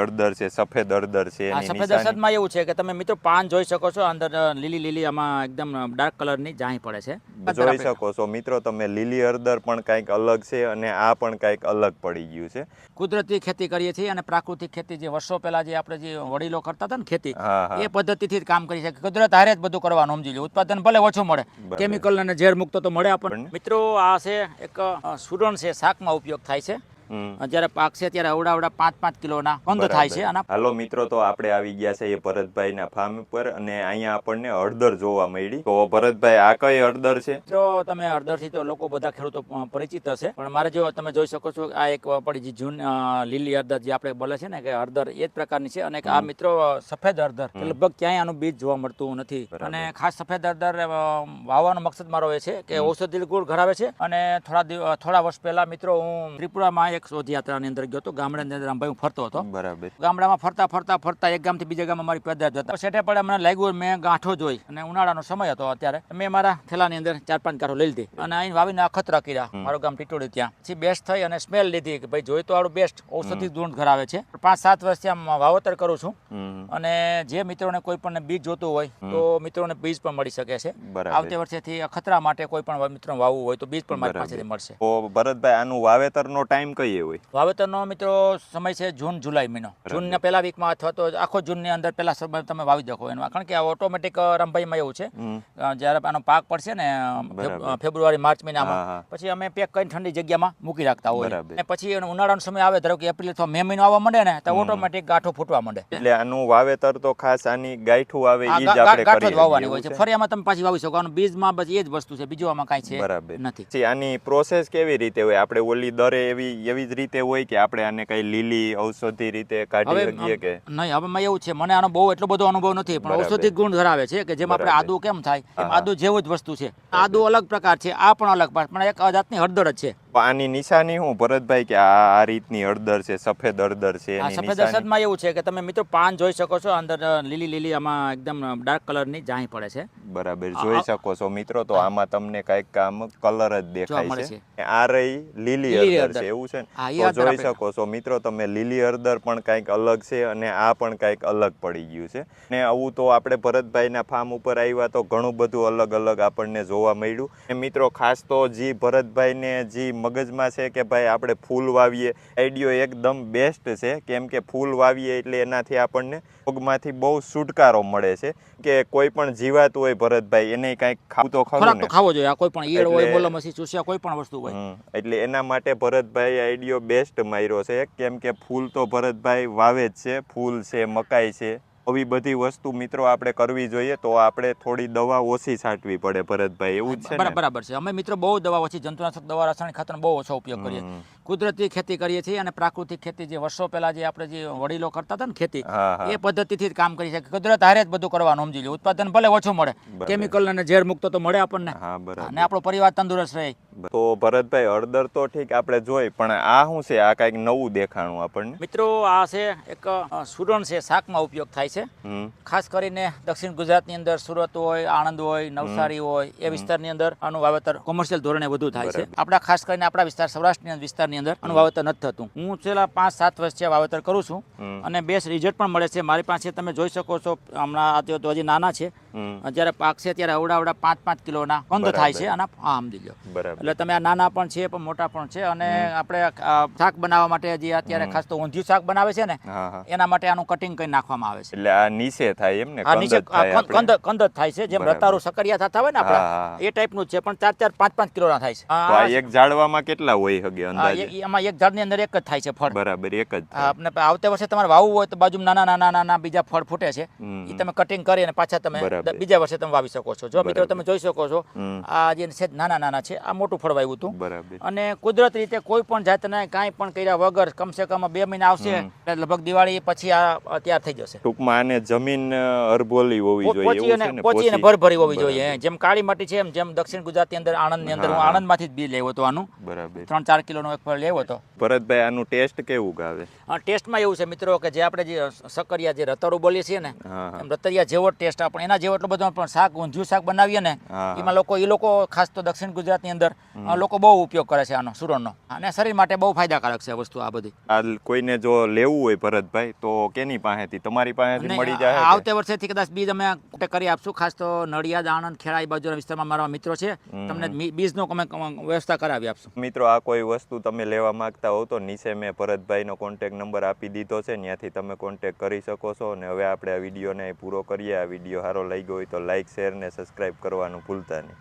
હળદર છે સફેદ હળદર છે આ સફેદ અસદમાં એવું છે કે તમે મિત્રો પાન જોઈ શકો છો અંદર લીલી લીલી આમાં એકદમ ડાર્ક કલરની જાહી પડે છે. જોઈ શકો છો મિત્રો તમે લીલી હળદર પણ કંઈક અલગ છે અને આ પણ કંઈક અલગ પડી ગયું છે. કુદરતી ખેતી કરીએ છીએ અને પ્રાકૃતિક ખેતી જે વર્ષો પહેલા જે આપણે જે વડીલો કરતા હતા ને ખેતી એ પદ્ધતિથી જ કામ કરી શકે. કુદરત હારે જ બધું કરવાનું સમજી લો ઉત્પાદન ભલે ઓછું મળે કેમિકલ અને ઝેર મુક્ત તો મળે આપણને. મિત્રો આ છે એક સુરણ છે શાકમાં ઉપયોગ થાય છે. જ્યારે પાકશે ત્યારે અવડા અવડા પાંચ પાંચ કિલોના કંદ થાય છે અને હાલો મિત્રો તો આપણે આવી ગયા છે એ ભરતભાઈના ફાર્મ ઉપર અને અહીંયા આપણને હળદર જોવા મળી. તો ભરતભાઈ આ કઈ હળદર છે? મિત્રો તમે હળદરથી તો લોકો બધા ખેડૂતો પરિચિત હશે. પણ મારે જો તમે જોઈ શકો છો આ એક પડી જે જૂન લીલી હળદર જે આપણે બોલે છે ને કે હળદર એ જ પ્રકારની છે અને આ મિત્રો સફેદ હળદર. લગભગ ક્યાંય આનું બીજ જોવા મળતું નથી. અને ખાસ સફેદ હળદર વાવવાનો મકસદ મારો એ છે કે ઔષધિ ગુણ ધરાવે છે. અને થોડા થોડા વર્ષ પહેલા મિત્રો હું ત્રિપુરામાં એક શોધયાત્રાની અંદર ગયો હતો. ગામડાની અંદર આમ ભાઈ હું ફરતો હતો. બરાબર. ગામડામાં ફરતા ફરતા ફરતા એક ગામથી બીજા ગામમાં મારી પેદાશ જતા સેઠે પડે મને લાગ્યું મેં ગાંઠો જોઈ અને ઉનાળાનો સમય હતો અત્યારે. મેં મારા થેલાની અંદર ચાર પાંચ ગાંઠો લઈ લીધી અને અહીં વાવીને અખતરા કર્યા. મારું ગામ ટીટોડી ત્યાં. પછી બેસ્ટ થઈ અને સ્મેલ લીધી કે ભાઈ જોઈ તો આડું બેસ્ટ ઔષધિ ગુણ ધરાવે છે. પાંચ સાત વર્ષથી આમ વાવતર કરું છું. અને જે મિત્રોને કોઈ પણ બીજ જોતું હોય તો મિત્રોને બીજ પણ મળી શકે છે. આવતી વર્ષેથી અખતરા માટે કોઈ પણ મિત્રો વાવવું હોય તો બીજ પણ મારી પાસેથી મળશે. તો ભરતભાઈ આનું વાવેતરનો ટાઈમ કઈ હોય વાવેતરનો મિત્રો સમય છે જૂન જુલાઈ મહિનો. જૂનના પહેલા વીકમાં અથવા તો આખો જૂનની અંદર પહેલા સમય તમે વાવી શકો એમાં કારણ કે આ ઓટોમેટિક રંભાઈમાં એવું છે. જ્યારે આનો પાક પડશે ને. ફેબ્રુઆરી માર્ચ મહિનામાં પછી અમે પેક કરીને ઠંડી જગ્યામાં મૂકી રાખતા હોય. અને પછી એનો ઉનાળાનો સમય આવે ધારો કે એપ્રિલ અથવા મે મહિનો આવવા માંડે ને તો ઓટોમેટિક ગાંઠો ફૂટવા માંડે. એટલે આનું વાવેતર તો ખાસ આની ગાંઠું આવે એ જ આપણે ગાંઠો જ વાવવાની હોય છે? ફરી આમાં તમે પાછી વાવી શકો. આનું બીજમાં બસ એ જ વસ્તુ છે. બીજું આમાં કાંઈ છે બરાબર. નથી. આની પ્રોસેસ કેવી રીતે હોય? આપણે ઓલી દરે એવી એવી જ રીતે હોય કે આપણે આને કઈ લીલી ઔષધિ રીતે કાઢી શકીએ કે? નહીં હવે માં એવું છે મને આનો બહુ એટલો બધો અનુભવ નથી પણ ઔષધિ ગુણ ધરાવે છે કે જેમ આપણે આદુ કેમ થાય? એમ આદુ જેવું જ વસ્તુ છે. આદુ અલગ પ્રકાર છે આ પણ અલગ પ્રકાર પણ એક જાતની હળદર જ છે. આની નિશાની હું ભરતભાઈ કે આ આ રીતની હળદર છે સફેદ હળદર છે સફેદ અસદમાં એવું છે કે તમે મિત્રો પાન જોઈ શકો છો અંદર લીલી લીલી આમાં એકદમ ડાર્ક કલરની જાહી પડે છે. બરાબર જોઈ શકો છો મિત્રો તો આમાં તમને કંઈક કામ કલર જ દેખાય છે. આ રહી લીલી હળદર. છે એવું છે તો જોઈ શકો છો. મિત્રો તમે લીલી હળદર પણ કંઈક અલગ છે અને આ પણ કંઈક અલગ પડી ગયું છે. ને આવું તો આપણે ભરતભાઈના ફાર્મ ઉપર આવ્યા તો ઘણું બધું અલગ અલગ આપણને જોવા મળ્યું. મિત્રો ખાસ તો જી ભરતભાઈને જી મગજમાં છે કે ભાઈ આપણે ફૂલ વાવીએ. આઈડિયો એકદમ બેસ્ટ છે. કેમ કે ફૂલ વાવીએ એટલે એનાથી આપણને રોગમાંથી બહુ છુટકારો મળે છે કે કોઈ પણ જીવાત હોય ભરતભાઈ એને કાંઈક ખાવું તો ખરું ખાવો જોઈએ. કોઈ પણ ઈયળ હોય મોલમસી ચૂસ્યા કોઈ પણ વસ્તુ હોય. એટલે એના માટે ભરતભાઈ આઈડિયો બેસ્ટ માર્યો છે. કેમ કે ફૂલ તો ભરતભાઈ વાવે જ છે. ફૂલ છે મકાઈ છે. આવી બધી વસ્તુ મિત્રો આપણે કરવી જોઈએ તો આપણે થોડી દવા ઓછી છાંટવી પડે ભરતભાઈ. એવું છે બરાબર છે. અમે મિત્રો બહુ દવા ઓછી જંતુનાશક દવા રાસાયણિક ખાતરનો બહુ ઓછો ઉપયોગ કરીએ. કુદરતી ખેતી કરીએ છીએ અને પ્રાકૃતિક ખેતી જે વર્ષો પહેલા જે આપણે જે વડીલો કરતા હતા ને ખેતી એ પદ્ધતિથી જ કામ કરી છે કુદરત હારે જ બધું કરવાનું સમજી લો ઉત્પાદન ભલે ઓછું મળે. કેમિકલ અને ઝેર મુક્ત તો મળે આપણને. અને આપણો પરિવાર તંદુરસ્ત રહે. તો ભરતભાઈ હળદર તો ઠીક આપણે જોઈ પણ આ શું છે? આ કાંઈક નવું દેખાણું આપણને. મિત્રો આ છે એક સુરણ છે શાકમાં ઉપયોગ થાય છે. ખાસ કરીને દક્ષિણ ગુજરાતની અંદર સુરત હોય આણંદ હોય નવસારી હોય એ વિસ્તારની અંદર આનું વાવેતર કોમર્શિયલ ધોરણે વધુ થાય છે. આપણા ખાસ કરીને આપણા વિસ્તાર સૌરાષ્ટ્રના વિસ્તારની અંદર આનું વાવેતર નથી થતું. હું છેલ્લા પાંચ સાત વર્ષથી વાવેતર કરું છું અને બેસ્ટ રિઝલ્ટ પણ મળે છે. મારી પાસે તમે જોઈ શકો છો હમણાં આ તો- હજી નાના છે. જ્યારે પાકશે ત્યારે અવડા અવડા પાંચ પાંચ કિલોના કંદ. થાય છે આના હા સમજી લો બરાબર. એટલે તમે આ નાના પણ છે પણ મોટા પણ છે અને આપણે શાક બનાવવા માટે જે અત્યારે ખાસ તો ઊંધિયું શાક બનાવે છે ને એના માટે આનું કટિંગ કરી નાખવામાં આવે છે. એટલે આ નીચે થાય એમ ને આ નીચે? કંદ કંદ થાય છે જેમ રતારું સકરિયા થતા હોય ને આપણા એ ટાઈપનું છે પણ ચાર ચાર પાંચ પાંચ કિલોના થાય છે. આ એક ઝાડવામાં કેટલા હોય હગે અંદાજે? એમાં એક ઝાડની અંદર એક જ થાય છે ફળ. બરાબર એક જ આપણે આવતે વર્ષે તમારે વાવવું હોય તો બાજુમાં નાના નાના નાના બીજા ફળ ફૂટે છે. એ તમે કટિંગ કરી અને પાછા તમે બીજા વર્ષે તમે વાવી શકો છો. જો મિત્રો તમે જોઈ શકો છો. આ જે છે નાના નાના છે આ મોટું ફળ ફળવાયું હતું. બરાબર. અને કુદરત રીતે કોઈ પણ જાતના કાંઈ પણ કર્યા વગર કમસે કમ બે મહિના આવશે લગભગ દિવાળી પછી આ તૈયાર થઈ જશે. ટૂંકમાં આને જમીન અરબોલી હોવી જોઈએ પોચી અને ભરભરી હોવી જોઈએ. જેમ કાળી માટી છે એમ જેમ દક્ષિણ ગુજરાતની અંદર આણંદની અંદર હું. આણંદમાંથી જ બી લેવો હતો આનું. બરાબર. ત્રણ ચાર કિલોનો એક ફળ લેવો હતો. ભરતભાઈ આનું ટેસ્ટ કેવું ગાવે? ટેસ્ટમાં એવું છે મિત્રો કે જે આપણે જે સકરિયા જે રતાળું બોલીએ છીએ ને એમ રતરિયા જેવો ટેસ્ટ આપણે એના જેવો એટલો બધો પણ શાક ઊંધિયું શાક બનાવીએ ને. એમાં લોકો એ લોકો ખાસ તો દક્ષિણ ગુજરાતની અંદર લોકો બહુ ઉપયોગ કરે છે આનો સુરણનો. અને શરીર માટે બહુ ફાયદાકારક છે વસ્તુ આ બધી. આ કોઈને જો લેવું હોય ભરતભાઈ તો કેની પાસેથી? તમારી પાસેથી મળી જાય આવતે વર્ષેથી કદાચ બીજ અમે કરી આપશું ખાસ તો નડિયાદ આણંદ ખેડા એ બાજુના વિસ્તારમાં મારા મિત્રો છે તમને બીજનો અમે વ્યવસ્થા કરાવી આપશું. મિત્રો આ કોઈ વસ્તુ તમે લેવા માંગતા હો તો નીચે મેં ભરતભાઈનો કોન્ટેક નંબર આપી દીધો છે ત્યાંથી તમે કોન્ટેક કરી શકો છો. અને હવે આપણે આ વિડીયોને પૂરો કરીએ આ વીડિયો સારો લઈ ગયો હોય તો લાઇક શેર ને સબસ્ક્રાઈબ કરવાનું ભૂલતા નહીં.